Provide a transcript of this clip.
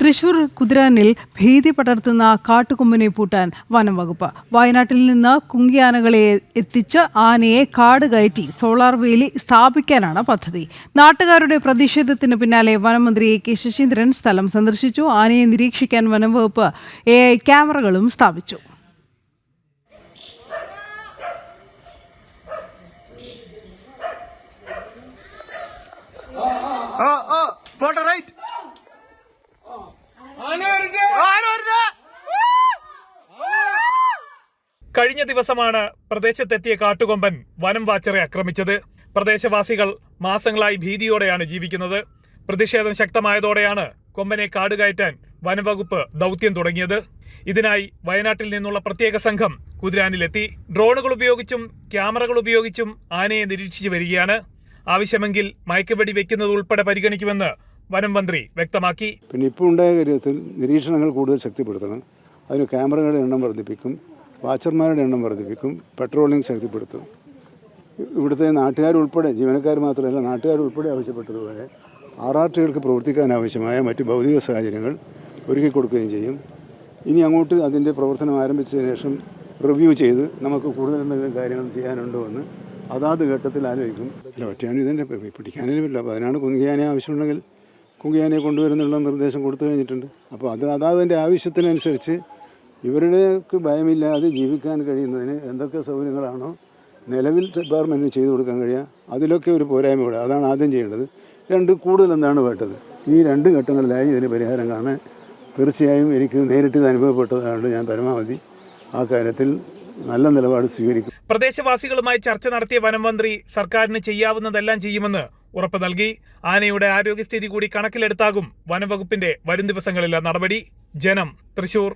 തൃശൂർ കുതിരാനിൽ ഭീതി പടർത്തുന്ന കാട്ടുകൊമ്പിനെ പൂട്ടാൻ വനം വകുപ്പ്. വയനാട്ടിൽ നിന്ന് കുങ്കിയാനകളെ എത്തിച്ച് ആനയെ കാട് കയറ്റി സോളാർ വേലി സ്ഥാപിക്കാനാണ് പദ്ധതി. നാട്ടുകാരുടെ പ്രതിഷേധത്തിന് പിന്നാലെ വനമന്ത്രി എ കെ ശശീന്ദ്രൻ സ്ഥലം സന്ദർശിച്ചു. ആനയെ നിരീക്ഷിക്കാൻ വനം വകുപ്പ് എ ഐ ക്യാമറകളും സ്ഥാപിച്ചു. ആ ആ റൈറ്റ്. കഴിഞ്ഞ ദിവസമാണ് പ്രദേശത്തെത്തിയ കാട്ടുകൊമ്പൻ വനം വാച്ചറെ ആക്രമിച്ചത്. പ്രദേശവാസികൾ മാസങ്ങളായി ഭീതിയോടെയാണ് ജീവിക്കുന്നത്. പ്രതിഷേധം ശക്തമായതോടെയാണ് കൊമ്പനെ കാടുകയറ്റാൻ വനംവകുപ്പ് ദൗത്യം തുടങ്ങിയത്. ഇതിനായി വയനാട്ടിൽ നിന്നുള്ള പ്രത്യേക സംഘം കുതിരാനിലെത്തി. ഡ്രോണുകൾ ഉപയോഗിച്ചും ക്യാമറകൾ ഉപയോഗിച്ചും ആനയെ നിരീക്ഷിച്ചു വരികയാണ്. ആവശ്യമെങ്കിൽ മയക്കുവെടി വെക്കുന്നത് ഉൾപ്പെടെ പരിഗണിക്കുമെന്ന് വനം മന്ത്രി വ്യക്തമാക്കി. പിന്നെ ഇപ്പോൾ ഉണ്ടായ കാര്യത്തിൽ നിരീക്ഷണങ്ങൾ കൂടുതൽ ശക്തിപ്പെടുത്തണം. അതിന് ക്യാമറകളുടെ എണ്ണം വർദ്ധിപ്പിക്കും. വാച്ചർമാരുടെ എണ്ണം വർദ്ധിപ്പിക്കും പെട്രോളിംഗ് ശക്തിപ്പെടുത്തും. ഇവിടുത്തെ നാട്ടുകാരുൾപ്പെടെ ജീവനക്കാർ മാത്രമല്ല നാട്ടുകാരുൾപ്പെടെ ആവശ്യപ്പെട്ടതുപോലെ ആർ ആർ ടികൾക്ക് ആവശ്യമായ മറ്റ് ഭൗതിക സാഹചര്യങ്ങൾ ഒരുക്കി കൊടുക്കുകയും ചെയ്യും. ഇനി അങ്ങോട്ട് അതിന്റെ പ്രവർത്തനം ആരംഭിച്ചതിന് ശേഷം റിവ്യൂ ചെയ്ത് നമുക്ക് കൂടുതൽ എന്തെങ്കിലും കാര്യങ്ങൾ ചെയ്യാനുണ്ടോ എന്ന് അതാത് ഘട്ടത്തിൽ ആലോചിക്കും. അല്ല പറ്റിയാണ് ഇതിന്റെ പിടിക്കാനേ പറ്റില്ല അപ്പോൾ അതിനാണ് കുങ്കിയാനെ ആവശ്യമുണ്ടെങ്കിൽ കുങ്കിയാനെ കൊണ്ടുവരുന്നുള്ള നിർദ്ദേശം കൊടുത്തു കഴിഞ്ഞിട്ടുണ്ട്. അപ്പോൾ അത് അതാതിന്റെ ആവശ്യത്തിനനുസരിച്ച് ഇവരുടെക്ക് ഭയമില്ലാതെ ജീവിക്കാൻ കഴിയുന്നതിന് എന്തൊക്കെ സൗകര്യങ്ങളാണോ നിലവിൽ ഡിപ്പാർട്ട്മെന്റിന് ചെയ്തു കൊടുക്കാൻ കഴിയുക അതിലൊക്കെ ഒരു പോരായ്മ ഇവിടെ. അതാണ് ആദ്യം ചെയ്യേണ്ടത്. രണ്ട് കൂടുതൽ എന്താണ് വേണ്ടത്? ഈ രണ്ട് ഘട്ടങ്ങളിലായി ഇതിന് പരിഹാരം കാണാൻ തീർച്ചയായും എനിക്ക് നേരിട്ട് ഇത് അനുഭവപ്പെട്ടതുകൊണ്ട് ഞാൻ പരമാവധി ആ കാര്യത്തിൽ നല്ല നിലപാട് സ്വീകരിക്കും. പ്രദേശവാസികളുമായി ചർച്ച നടത്തിയ വനംമന്ത്രി സർക്കാരിന് ചെയ്യാവുന്നതെല്ലാം ചെയ്യുമെന്ന് ഉറപ്പ് നൽകി. ആനയുടെ ആരോഗ്യസ്ഥിതി കൂടി കണക്കിലെടുത്താകും വനംവകുപ്പിന്റെ വരും ദിവസങ്ങളിലെ നടപടി. ജനം തൃശൂർ.